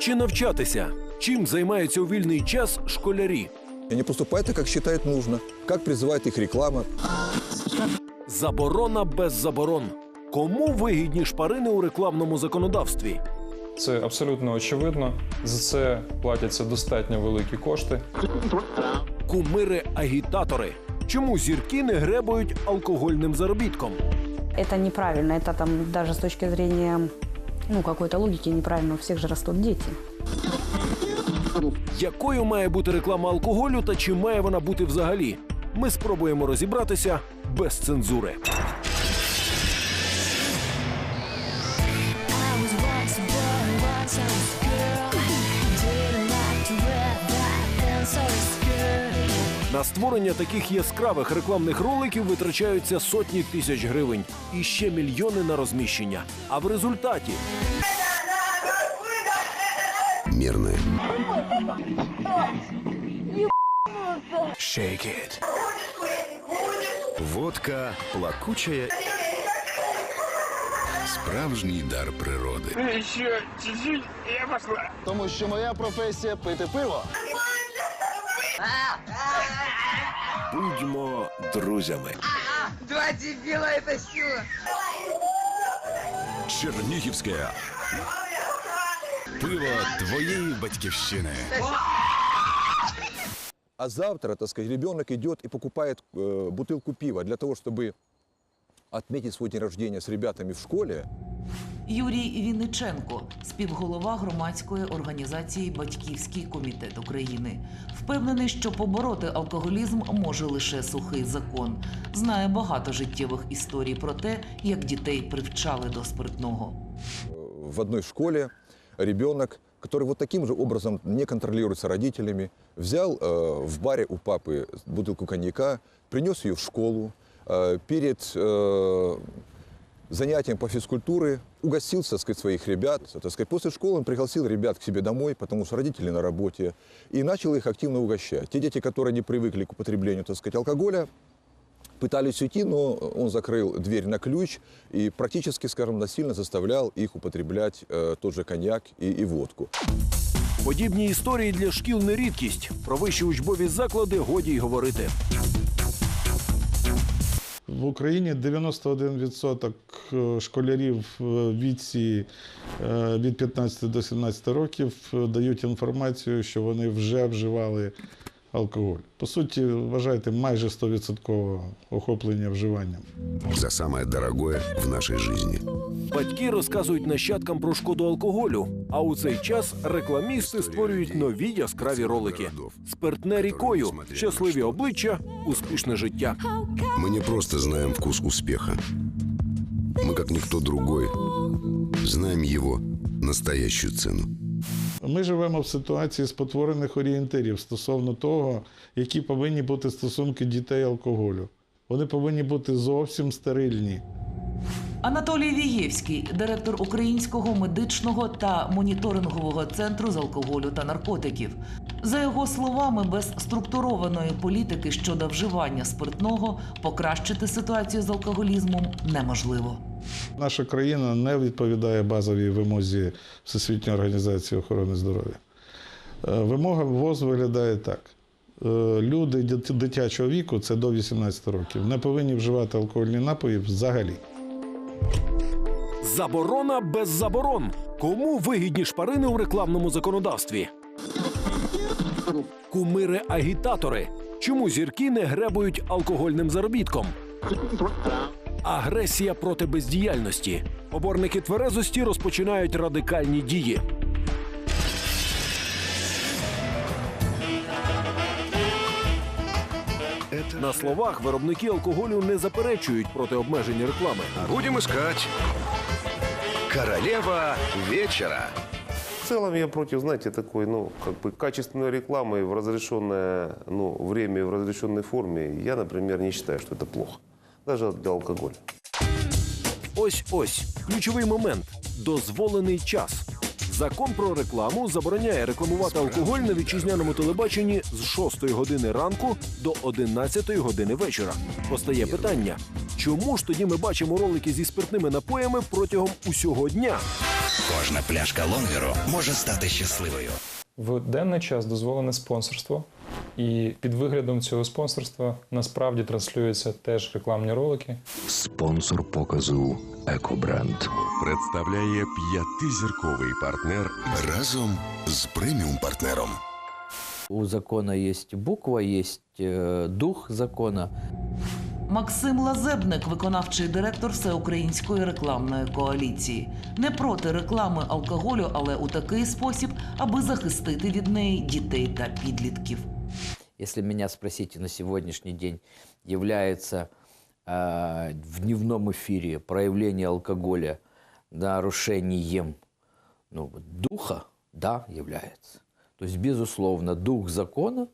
Чи навчатися? Чим займаються у вільний час школярі? Они поступают так, как считают нужно, как призывает их реклама. Заборона без заборон. Кому вигідні шпарини у рекламному законодавстві? Це абсолютно очевидно. За це платяться достатньо великі кошти. Кумири-агітатори. Чому зірки не гребують алкогольним заробітком? Это неправильно. Это там даже с точки зрения ну, какой-то логики неправильно. У всіх же ростуть діти. Якою має бути реклама алкоголю та чи має вона бути взагалі? Ми спробуємо розібратися без цензури. На створення таких яскравих рекламних роликів витрачаються сотні тисяч гривень і ще мільйони на розміщення. А в результаті мирное. Shake it. Водка плакучая. Справжній дар природи. Еще чуть-чуть, я пошла. Тому що моя професія пити пиво. Будьмо друзями. Два дебила это сила. Чернігівське. Пиво твоєї батьківщини. А завтра, так сказать, ребенок идет и покупает э, бутылку пива для того, чтобы отметить свой день рождения с ребятами в школе. Юрій Вінниченко, співголова громадської організації Батьківський комітет України, впевнений, що побороти алкоголізм може лише сухий закон. Знає багато життєвих історій про те, як дітей привчали до спиртного. в одной школе ребенок, который вот таким же образом не контролируется родителями, взял э, в баре у папы бутылку коньяка, принес ее в школу, э, перед э, занятием по физкультуре угостил, так сказать, своих ребят. Так сказать, после школы он пригласил ребят к себе домой, потому что родители на работе, и начал их активно угощать. Те дети, которые не привыкли к употреблению, так сказать, алкоголя, пытались уйти, но он закрыл дверь на ключ и практически, скажем, насильно заставлял их употреблять э, тот же коньяк и, и водку. Подібні історії для шкіл не рідкість. Про вищі учбові заклади годі й говорити. В Україні. 91% школярів віці е, від 15 до 17 років е, дають інформацію, що вони вже вживали алкоголь. По суті, вважайте, майже 100% охоплення вживанням. За самое дорогое в нашей жизни. Батьки розказують нащадкам про шкоду алкоголю. А у цей час рекламісти створюють нові яскраві ролики. Спиртне рікою, щасливі обличчя, успішне життя. Мы не просто знаем вкус успеха. Мы, как никто другой, знаем его настоящую цену. Ми живемо в ситуації спотворених орієнтирів стосовно того, які повинні бути стосунки дітей алкоголю. Вони повинні бути зовсім стерильні. Анатолій Вієвський, директор Українського медичного та моніторингового центру з алкоголю та наркотиків. За його словами, без структурованої політики щодо вживання спиртного покращити ситуацію з алкоголізмом неможливо. Наша країна не відповідає базовій вимозі Всесвітньої організації охорони здоров'я. Е, Вимога ВОЗ виглядає так: Е, люди дитячого віку, це до 18 років, не повинні вживати алкогольні напої взагалі. Заборона без заборон. Кому вигідні шпарини у рекламному законодавстві? Кумири-агітатори. Чому зірки не гребують алкогольним заробітком? Агресія проти бездіяльності. Поборники тверезості розпочинають радикальні дії. На словах виробники алкоголю не заперечують проти обмеження реклами. Будем искать. Королева вечера. В целом я против, знаете, такой, ну, как бы качественной рекламы в разрешенное ну, время и в разрешенной форме. Я, например, не считаю, что это плохо. Даже для алкоголя. Ось ось ключовий момент дозволений час. Закон про рекламу забороняє рекламувати алкоголь на вітчизняному телебаченні з 6 години ранку до 11 години вечора. Постає питання: чому ж тоді ми бачимо ролики зі спиртними напоями протягом усього дня? Кожна пляшка лонгеру може стати щасливою. В денний час дозволене спонсорство, і під виглядом цього спонсорства насправді транслюються теж рекламні ролики. Спонсор показу Екобренд представляє п'ятизірковий партнер разом з преміум партнером. У закона есть буква, есть э, дух закона. Максим Лазебник, виконавчий директор Всеукраїнської рекламної коаліції, не проти реклами алкоголю, але у такий спосіб, аби захистити від неї дітей та підлітків. Если меня спросите на сегодняшний день, является э, в дневном эфире проявление алкоголя нарушением ну, духа, да, является. То есть, безусловно, дух закона,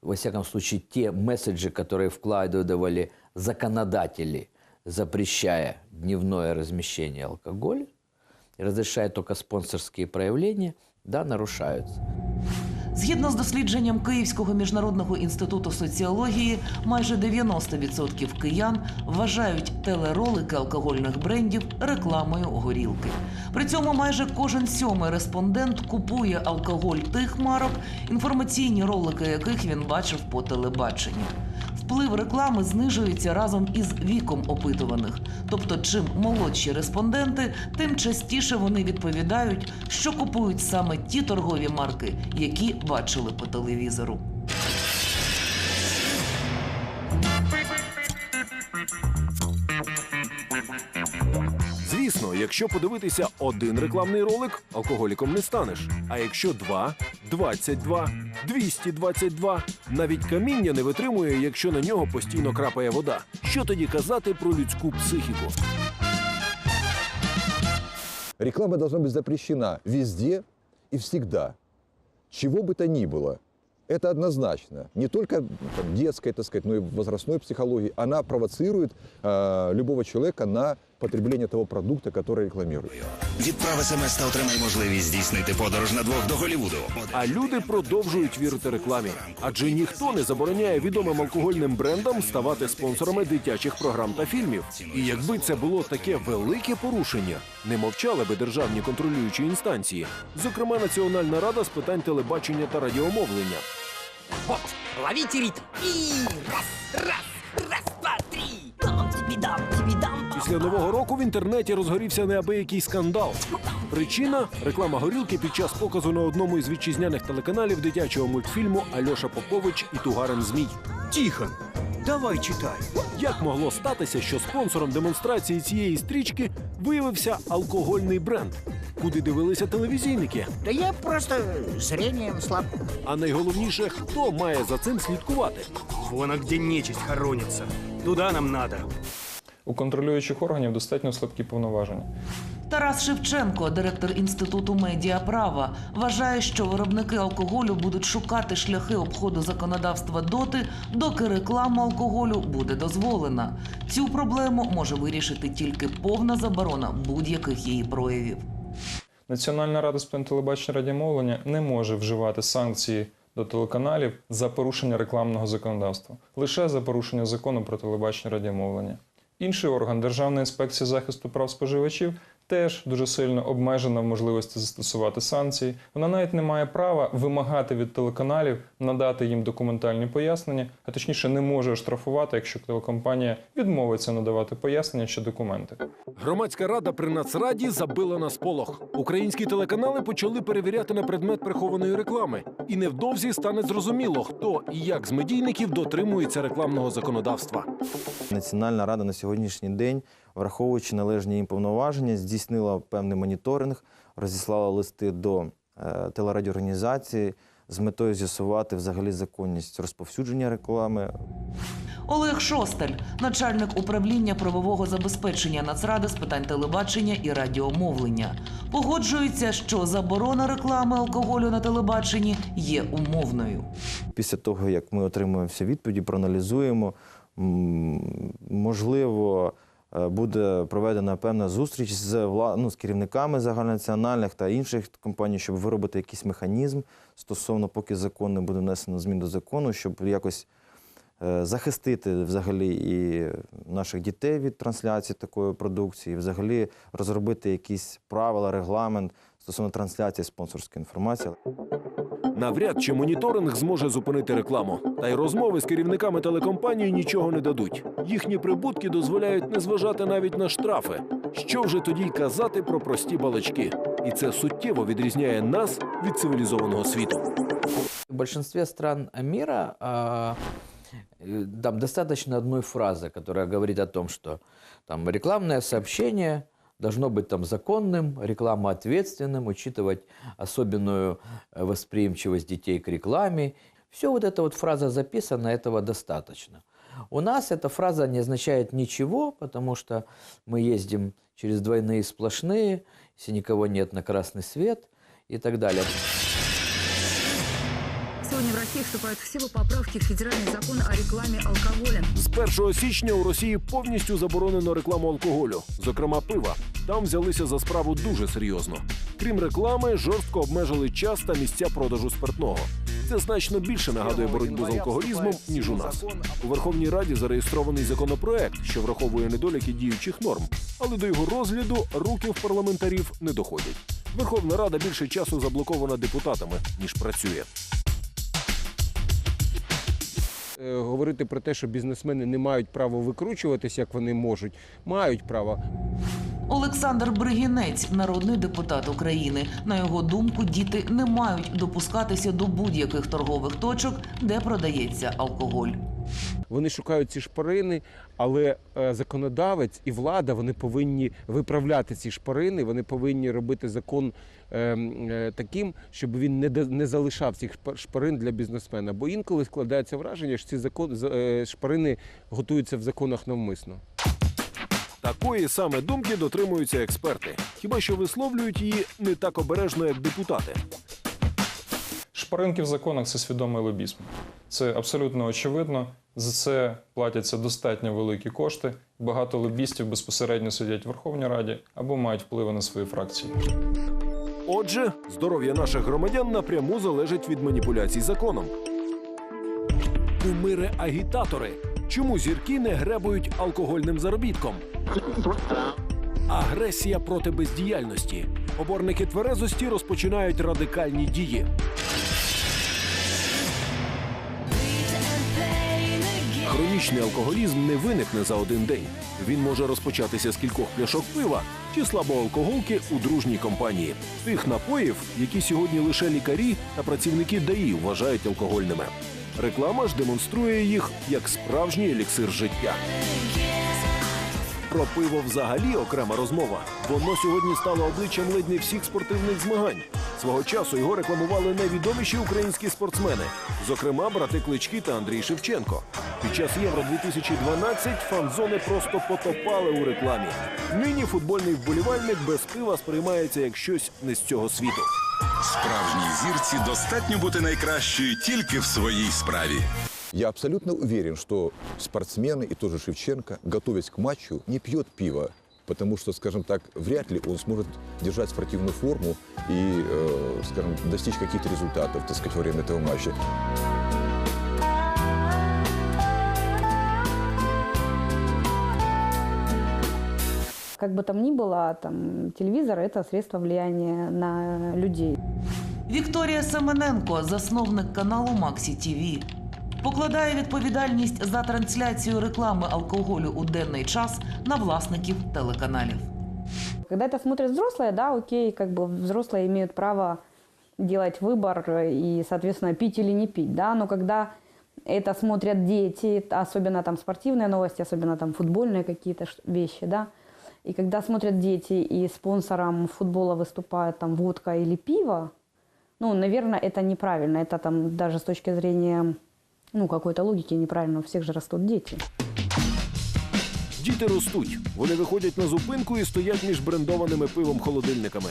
во всяком случае, те месседжи, которые вкладывали законодатели, запрещая дневное размещение алкоголя, разрешая только спонсорские проявления, да, нарушаются. Згідно з дослідженням Київського міжнародного інституту соціології, майже 90% киян вважають телеролики алкогольних брендів рекламою горілки. При цьому майже кожен сьомий респондент купує алкоголь тих марок, інформаційні ролики яких він бачив по телебаченню. Вплив реклами знижується разом із віком опитуваних. Тобто, чим молодші респонденти, тим частіше вони відповідають, що купують саме ті торгові марки, які бачили по телевізору. Звісно, якщо подивитися один рекламний ролик, алкоголіком не станеш. А якщо два, 22, 222, навіть каміння не витримує, якщо на нього постійно крапає вода. Що тоді казати про людську психіку? Реклама должна быть запрещена везде и всегда. Чего бы то ни было. Это однозначно. Не только там, детской, так сказать, но и возрастной психологии. Она провоцирует э, любого человека на потребление того продукта, который рекламирует. Відправ смс та отримай можливість здійснити подорож на двох до Голівуду. А люди продовжують вірити рекламі, адже ніхто не забороняє відомим алкогольним брендам ставати спонсорами дитячих програм та фільмів. І якби це було таке велике порушення, не мовчали би державні контролюючі інстанції, зокрема Національна рада з питань телебачення та радіомовлення. Вот, ловите ритм. И раз, раз, раз, два, три. Дам тебе, дам тебе, дам. Після нового року в інтернеті розгорівся неабиякий скандал. Причина реклама горілки під час показу на одному із вітчизняних телеканалів дитячого мультфільму Альоша Попович і Тугарин Змій. Тихон, давай читай. Як могло статися, що спонсором демонстрації цієї стрічки виявився алкогольний бренд, куди дивилися телевізійники? Да я просто зрением слаб. А найголовніше, хто має за цим слідкувати? Вон, а где нечисть хоронится. Туда нам надо. У контролюючих органів достатньо слабкі повноваження. Тарас Шевченко, директор інституту медіаправа, вважає, що виробники алкоголю будуть шукати шляхи обходу законодавства доти, доки реклама алкоголю буде дозволена. Цю проблему може вирішити тільки повна заборона будь-яких її проявів. Національна рада з телебачення радіомовлення не може вживати санкції до телеканалів за порушення рекламного законодавства, лише за порушення закону про телебачення радіомовлення. Інший орган Державна інспекція захисту прав споживачів теж дуже сильно обмежена в можливості застосувати санкції. Вона навіть не має права вимагати від телеканалів надати їм документальні пояснення, а точніше не може штрафувати, якщо телекомпанія відмовиться надавати пояснення чи документи. Громадська рада при Нацраді забила на сполох. Українські телеканали почали перевіряти на предмет прихованої реклами. І невдовзі стане зрозуміло, хто і як з медійників дотримується рекламного законодавства. Національна рада на сьогоднішній день, враховуючи належні їм повноваження, здійснила певний моніторинг, розіслала листи до е, телерадіоорганізації з метою з'ясувати взагалі законність розповсюдження реклами. Олег Шостель, начальник управління правового забезпечення Нацради з питань телебачення і радіомовлення, погоджується, що заборона реклами алкоголю на телебаченні є умовною. Після того, як ми отримуємо всі відповіді, проаналізуємо, можливо, буде проведена певна зустріч з, ну, з керівниками загальнонаціональних та інших компаній, щоб виробити якийсь механізм стосовно, поки закон не буде внесено змін до закону, щоб якось е, захистити взагалі і наших дітей від трансляції такої продукції, взагалі розробити якісь правила, регламент стосовно трансляції спонсорської інформації. Навряд чи моніторинг зможе зупинити рекламу. Та й розмови з керівниками телекомпаній нічого не дадуть. Їхні прибутки дозволяють не зважати навіть на штрафи. Що вже тоді й казати про прості балачки? І це суттєво відрізняє нас від цивілізованого світу. В большинстве стран мира а, э, там достаточно одной фразы, которая говорит о том, что там рекламное сообщение должно быть там законным, реклама ответственным, учитывать особенную э, восприимчивость детей к рекламе. Все вот эта вот фраза записана, этого достаточно. У нас эта фраза не означает ничего, потому что мы ездим через двойные сплошные, если никого нет на красный свет и так далее. Сегодня в России вступают в силу поправки в федеральный закон о рекламе алкоголя. З 1 січня у Росії повністю заборонено рекламу алкоголю, зокрема пива. Там взялися за справу дуже серйозно. Крім реклами, жорстко обмежили час та місця продажу спиртного. Це значно більше нагадує боротьбу з алкоголізмом ніж у нас. У Верховній Раді зареєстрований законопроект, що враховує недоліки діючих норм, але до його розгляду руки в парламентарів не доходять. Верховна Рада більше часу заблокована депутатами ніж працює. Е, Говорити про те, що бізнесмени не мають права викручуватись, як вони можуть, мають право. Олександр Бригінець, народний депутат України. На його думку, діти не мають допускатися до будь-яких торгових точок, де продається алкоголь. Вони шукають ці шпарини, але е, законодавець і влада вони повинні виправляти ці шпарини. Вони повинні робити закон таким, щоб він не, не залишав цих шпа- шпарин для бізнесмена. Бо інколи складається враження, що ці закон, е, шпарини готуються в законах навмисно. Такої саме думки дотримуються експерти, хіба що висловлюють її не так обережно, як депутати. Шпаринки в законах це свідомий лобізм. Це абсолютно очевидно. За це платяться достатньо великі кошти. Багато лобістів безпосередньо сидять в Верховній Раді або мають впливи на свої фракції. Отже, здоров'я наших громадян напряму залежить від маніпуляцій законом. Кумири агітатори. Чому зірки не гребують алкогольним заробітком? Агресія проти бездіяльності. Оборники тверезості розпочинають радикальні дії. Хронічний алкоголізм не виникне за один день. Він може розпочатися з кількох пляшок пива чи слабоалкоголки у дружній компанії. Тих напоїв, які сьогодні лише лікарі та працівники ДАІ вважають алкогольними. Реклама ж демонструє їх як справжній еліксир життя. Про пиво взагалі окрема розмова. Воно сьогодні стало обличчям ледь не всіх спортивних змагань. Свого часу його рекламували найвідоміші українські спортсмени, зокрема брати Клички та Андрій Шевченко. Під час Євро 2012 фан-зони просто потопали у рекламі. Нині футбольний вболівальник без пива сприймається як щось не з цього світу. Справжній зірці достатньо бути найкращою тільки в своїй справі. Я абсолютно уверен, что спортсмены и тоже Шевченко, готовясь к матчу, не пьет пиво, потому что, скажем так, вряд ли он сможет держать спортивную форму и, э, скажем, достичь каких-то результатов, так сказать, во время этого матча. Как бы там ни было, там, телевизор – это средство влияния на людей. Вікторія Семененко, засновник каналу Максі ТІВІ. Покладає відповідальність за трансляцію реклами алкоголю у денний час на власників телеканалів. Когда это смотрят взрослые, да, окей, как бы взрослые имеют право делать выбор и, соответственно, пить или не пить, да, но когда это смотрят дети, особенно там спортивные новости, особенно там футбольные какие-то ш- вещи, да, и когда смотрят дети и спонсором футбола выступает там водка или пиво, ну, наверное, это неправильно, это там даже с точки зрения, ну, какой-то логики неправильно, у всех же растут дети. Діти ростуть. Вони виходять на зупинку і стоять між брендованими пивом холодильниками.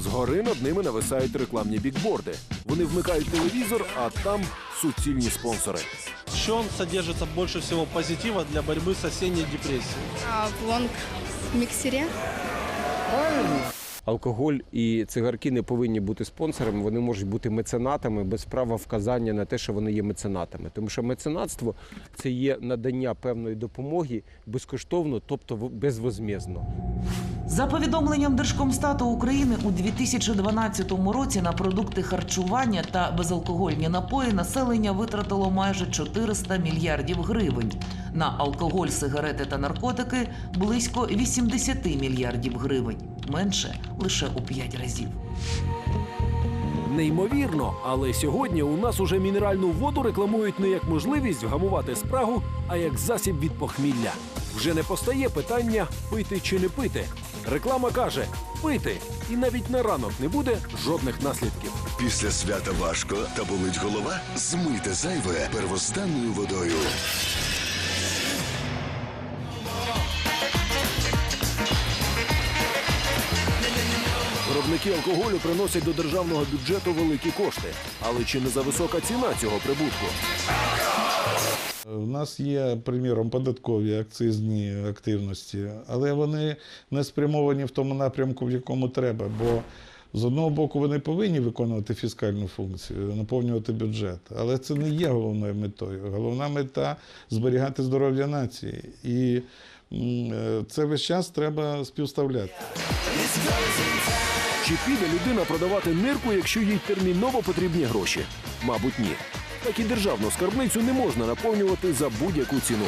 Згори над ними нависають рекламні бікборди. Вони вмикають телевізор, а там суцільні спонсори. запрещен, содержится больше всего позитива для борьбы с осенней депрессией. А в лонг миксере? Алкоголь і цигарки не повинні бути спонсорами, вони можуть бути меценатами без права вказання на те, що вони є меценатами. Тому що меценатство це є надання певної допомоги безкоштовно, тобто безвозмездно. За повідомленням Держкомстату України у 2012 році на продукти харчування та безалкогольні напої населення витратило майже 400 мільярдів гривень. На алкоголь, сигарети та наркотики близько 80 мільярдів гривень. Менше лише у 5 разів. Неймовірно, але сьогодні у нас уже мінеральну воду рекламують не як можливість вгамувати спрагу, а як засіб від похмілля. Вже не постає питання пити чи не пити. Реклама каже пити, і навіть на ранок не буде жодних наслідків. Після свята важко та болить голова? Змийте зайве первостанною водою. Виробники алкоголю приносять до державного бюджету великі кошти. Але чи не за висока ціна цього прибутку? У нас є, приміром, податкові акцизні активності, але вони не спрямовані в тому напрямку, в якому треба. Бо з одного боку вони повинні виконувати фіскальну функцію, наповнювати бюджет. Але це не є головною метою. Головна мета зберігати здоров'я нації. І е, це весь час треба співставляти. Чи піде людина продавати нирку, якщо їй терміново потрібні гроші? Мабуть, ні. Так і державну скарбницю не можна наповнювати за будь-яку ціну.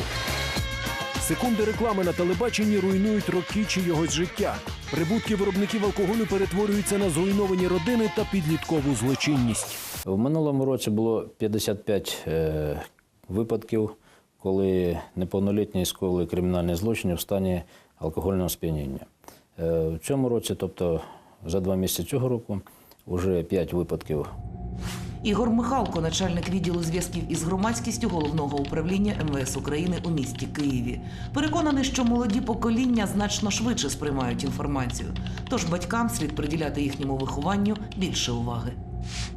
Секунди реклами на телебаченні руйнують роки чийогось життя. Прибутки виробників алкоголю перетворюються на зруйновані родини та підліткову злочинність. В минулому році було 55 е, випадків, коли неповнолітні скоїли кримінальні злочини в стані алкогольного сп'яніння. Е, в цьому році, тобто за два місяці цього року, вже 5 випадків Ігор Михалко, начальник відділу зв'язків із громадськістю головного управління МВС України у місті Києві, переконаний, що молоді покоління значно швидше сприймають інформацію. Тож батькам слід приділяти їхньому вихованню більше уваги.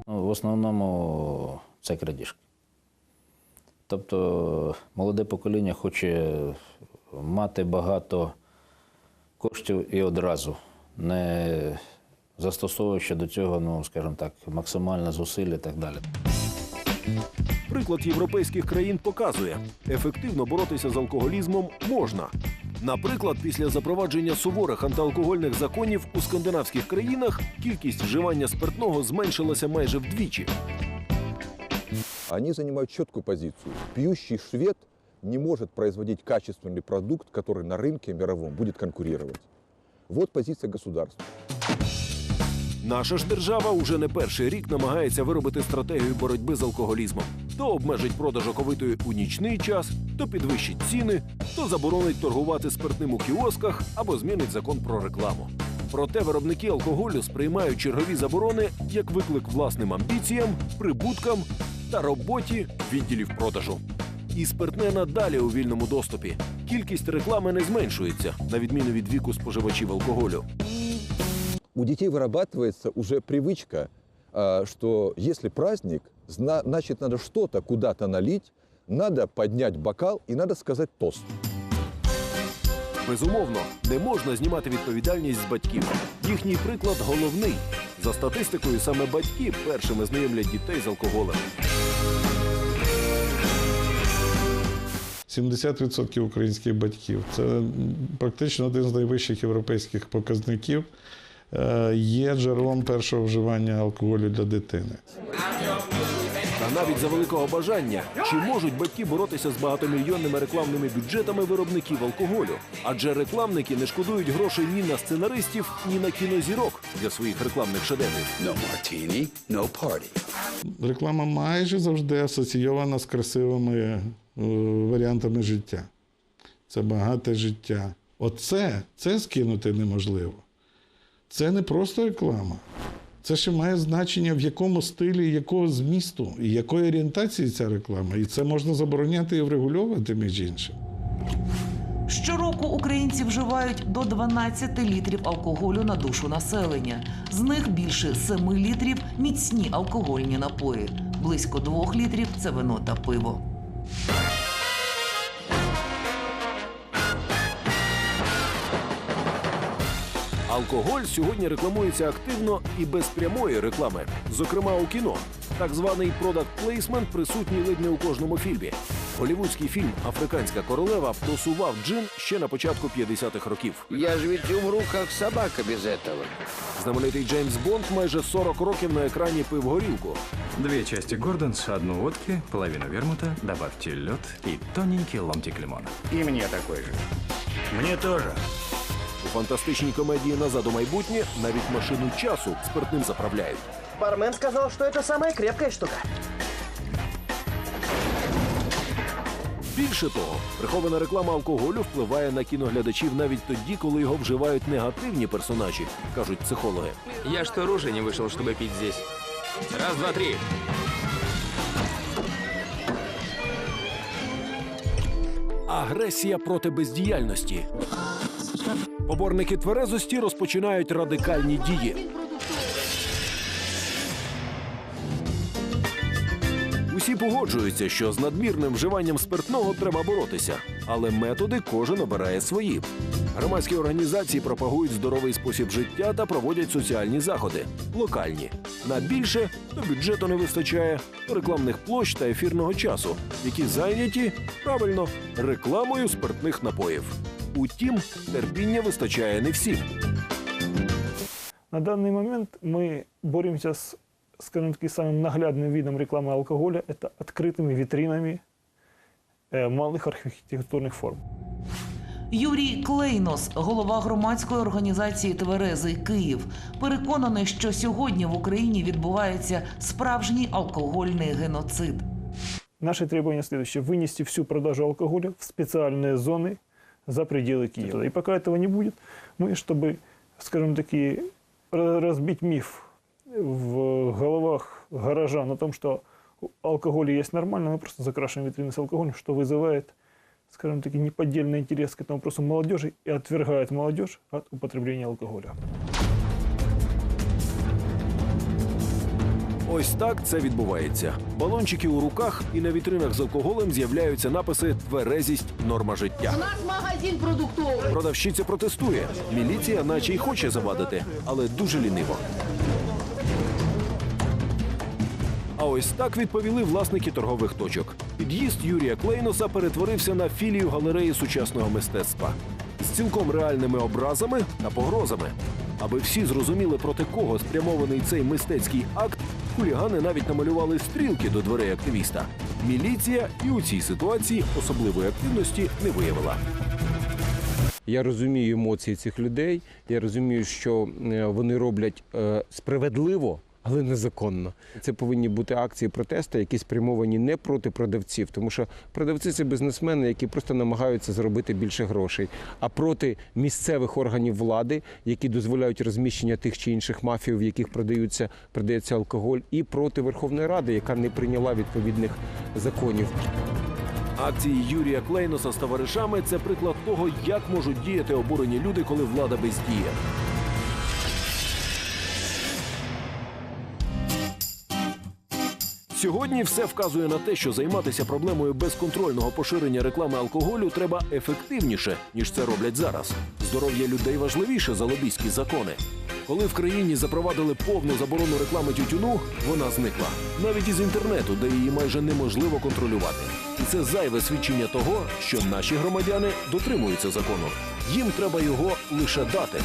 Ну, в основному це крадіжки. Тобто молоде покоління хоче мати багато коштів і одразу, не застосовуючи до цього, ну, скажімо так, максимальне зусилля і так далі. Приклад європейських країн показує, ефективно боротися з алкоголізмом можна. Наприклад, після запровадження суворих антиалкогольних законів у скандинавських країнах кількість вживання спиртного зменшилася майже вдвічі. Они занимают четкую позицию. Пьющий швед не может производить качественный продукт, который на рынке мировом будет конкурировать. Вот позиция государства. Наша ж держава уже не перший рік намагається виробити стратегію боротьби з алкоголізмом. То обмежить продаж оковитої у нічний час, то підвищить ціни, то заборонить торгувати спиртним у кіосках або змінить закон про рекламу. Проте виробники алкоголю сприймають чергові заборони як виклик власним амбіціям, прибуткам та роботі відділів продажу. І спиртне надалі у вільному доступі. Кількість реклами не зменшується, на відміну від віку споживачів алкоголю У детей вырабатывается уже привычка, а, что если праздник, зна- значит надо что-то куда-то налить, надо поднять бокал и надо сказать тост. Безумовно, не можна знімати відповідальність з батьків. Їхній приклад головний. За статистикою, саме батьки першими знайомлять дітей з алкоголем. 70% українських батьків. Це м, практично один з найвищих європейських показників. е, Є джерелом першого вживання алкоголю для дитини. Та навіть за великого бажання, чи можуть батьки боротися з багатомільйонними рекламними бюджетами виробників алкоголю? Адже рекламники не шкодують грошей ні на сценаристів, ні на кінозірок для своїх рекламних шедеврів. No martini, no party. Реклама майже завжди асоційована з красивими е, варіантами життя. Це багате життя. Оце це скинути неможливо. Це не просто реклама. Це ще має значення, в якому стилі, якого змісту і якої орієнтації ця реклама. І це можна забороняти і врегульовувати, між іншим. Щороку українці вживають до 12 літрів алкоголю на душу населення. З них більше 7 літрів міцні алкогольні напої. Близько 2 літрів це вино та пиво. Алкоголь сьогодні рекламується активно і без прямої реклами, зокрема у кіно. Так званий продакт плейсмент присутній ледь не у кожному фільмі. Голівудський фільм Африканська королева просував джин ще на початку 50-х років. Я же ведь умру, как собака без этого. Знаменитий Джеймс Бонд майже 40 років на екрані пив горілку. Две части Гордонс, одну водки, половину вермута, добавьте лед и тоненький ломтик лимона. И мне такой же. Мне тоже. У фантастичній комедії Назад у майбутнє навіть машину часу спиртним заправляють. Бармен сказал, что это самая крепкая штука. Більше того, прихована реклама алкоголю впливає на кіноглядачів навіть тоді, коли його вживають негативні персонажі, кажуть психологи. Я что, рожей не вышел, чтобы пить здесь? Раз, два, три. Агресія проти бездіяльності. Поборники тверезості розпочинають радикальні дії. Усі погоджуються, що з надмірним вживанням спиртного треба боротися, але методи кожен обирає свої. Громадські організації пропагують здоровий спосіб життя та проводять соціальні заходи локальні. На більше то бюджету не вистачає, то рекламних площ та ефірного часу, які зайняті правильно рекламою спиртних напоїв. Утім, терпіння вистачає не всім. На данный момент мы боремся с, скажем таки, самым наглядным видом рекламы алкоголя. Это открытыми витринами э, малых архитектурных форм. Юрій Клейнос, голова громадської організації Тверезий Київ, переконаний, що сьогодні в Україні відбувається справжній алкогольний геноцид. Наши требования следующие. Вынести всю продажу алкоголя в специальные зоны За пределы Киева. И пока этого не будет, мы, чтобы, скажем таки, ра- разбить миф в головах горожан о том, что у алкоголя есть нормально, мы просто закрашиваем витрины с алкоголем, что вызывает, скажем таки, неподдельный интерес к этому вопросу молодежи и отвергает молодежь от употребления алкоголя. Ось так це відбувається. Балончики у руках і на вітринах з алкоголем з'являються написи Тверезість норма життя. нас магазин продуктовий. Продавщиця протестує. Міліція, наче й хоче завадити, але дуже ліниво. А ось так відповіли власники торгових точок. Під'їзд Юрія Клейноса перетворився на філію галереї сучасного мистецтва з цілком реальними образами та погрозами. Аби всі зрозуміли, проти кого спрямований цей мистецький акт, хулігани навіть намалювали стрілки до дверей активіста. Міліція і у цій ситуації особливої активності не виявила. Я розумію емоції цих людей. Я розумію, що е, вони роблять е, справедливо, але незаконно. Це повинні бути акції протесту, які спрямовані не проти продавців, тому що продавці це бізнесмени, які просто намагаються заробити більше грошей, а проти місцевих органів влади, які дозволяють розміщення тих чи інших мафій, в яких продаються продається алкоголь, і проти Верховної Ради, яка не прийняла відповідних законів. Акції Юрія Клейноса з товаришами це приклад того, як можуть діяти обурені люди, коли влада бездіє. Сьогодні все вказує на те, що займатися проблемою безконтрольного поширення реклами алкоголю треба ефективніше, ніж це роблять зараз. Здоров'я людей важливіше за лобійські закони. Коли в країні запровадили повну заборону реклами тютюну, вона зникла навіть із інтернету, де її майже неможливо контролювати. І це зайве свідчення того, що наші громадяни дотримуються закону. Їм треба його лише дати.